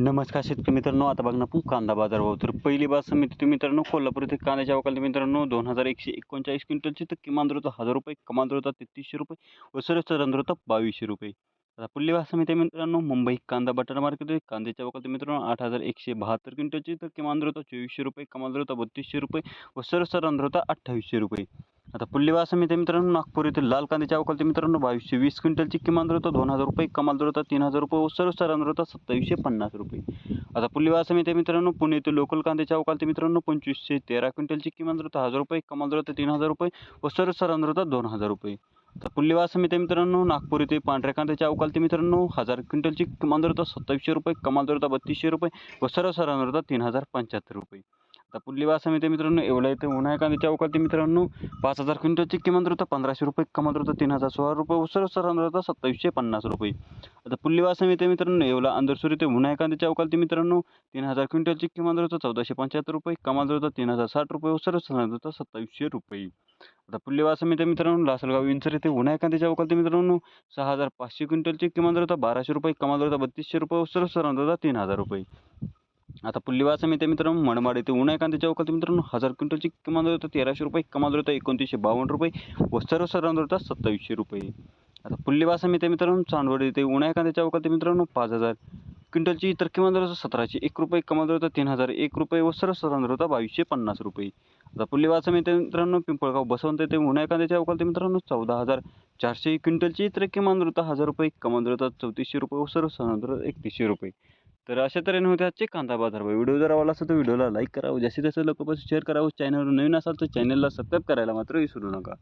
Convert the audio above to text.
नमस्कार शेतकरी मित्रांनो आता बघ ना आपण कांदा बाजार भाव. तर पहिली बाज समिती मित्रांनो कोल्हापूर येथे कांद्याच्या अवकाळी मित्रांनो दोन हजार एकशे एकोणचाळीस क्विंटलची तर किमान दर होता हजार रुपये कमाल दर होता तेहतीसशे रुपये व सर्वोच्च दर होता बावीसशे रुपये. आता पुढली बाज समिती मित्रांनो मुंबई कांदा बटाटा मार्केट कांद्याच्या अवकाळी मित्रांनो आठ हजार एकशे बहात्तर क्विंटलची तर किमान दर होता चोवीसशे रुपये कमाल दर होता बत्तीसशे रुपये व सर्वोच्च दर होता अठ्ठावीसशे रुपये. आता पुढली समिती मित्रांनो नागपूर येथील लाल कांद्याच्या अवकाळी मित्रांनो बावीसशे वीस क्विंटलची किमान दर दोन हजार रुपये कमाल दर होता तीन हजार रुपये व सर्वोच्च दर होता सत्तावीसशे पन्नास रुपये. आता पुढली समिती मित्रांनो पुणे येथे लोकल कांद्याच्या अवकालते मित्रांनो पंचवीसशे तेरा क्विंटलची किमान दर होता हजार रुपये कमाल दर होता तीन हजार रुपये व सर्वोच्च दर होता दोन हजार रुपये. आता पुढली बात समिती मित्रांनो नागपूर येथे पांढऱ्या कांद्याच्या अवकाळी मित्रांनो हजार क्विंटलची किमान दर होता सत्तावीसशे रुपये कमाल दर होता बत्तीसशे रुपये व सर्वोच्च दर होता तीन हजार पंच्याहत्तर रुपये. आता पुढली बात समिती मित्रांनो एवढा इथे उन्हा कांद्याच्या अवकाळी मित्रांनो पाच हजार क्विंटलची किमान दर होता पंधराशे रुपये कमाल होतं होता तीन हजार सोळा रुपये उसर सरांत होता सत्तावीसशे पन्नास रुपये. आता पुढली बात समिती मित्रांनो एवढा अंदरसुरी ते उन्हा कांद्याच्या अवकाळी मित्रांनो तीन हजार क्विंटलची किमान दर होता चौदाशे पंच्याहत्तर रुपये कमाल होता तीन हजार साठ रुपये उसर सरांत होता सत्तावीसशे रुपये. आता पुढली बात समिती मित्रांनो लासलगाव विंचर येथे उन्हा कांद्याच्या अवकाळी मित्रांनो सहा हजार पाचशे क्विंटलची किमान दर होता बाराशे रुपये कमाल होता बत्तीसशे रुपये उसर सरांत होता तीन हजार रुपये. आता पुढली बात समिती मित्रांनो मनमाड येथे उन्हाळ्या कांद्याच्या चौकात मित्रांनो हजार क्विंटलची किमान दर होता तेराशे रुपये कमाल दर होता. एकोणतीसशे बावन्न रुपये व सर्व दर होता सत्तावीसशे रुपये. आता पुढली बात समिती मित्रांनो चांदवड येथे उन्हा कांद्याच्या चौकात मित्रांनो पाच हजार. क्विंटलची तर किमान दर होता सतराशे एक रुपये कमाल दर होता तीन हजार एक रुपये व सर्वोच्च दर होता बावीसशे पन्नास रुपये. आता पुढली बात समिती मित्रांनो पिंपळगाव बसवंत येथे उन्हा कांद्याच्या चौकात मित्रांनो चौदा हजार चारशे क्विंटलची तर किमान दर होता हजार रुपये कमाल दर होता चौतीसशे रुपये व सर्वोच्च दर एकतीसशे रुपये. तर अशा तऱ्हेने होते आजचे कांदा बाजार भाव व्हिडिओ जर आवडला असेल तर व्हिडिओला लाईक करावं. जास्तीत जास्त लोकांपासून शेअर करावं. चॅनलवर नवीन असाल तर चॅनलला सबस्क्राईब करायला मात्र विसरू नका.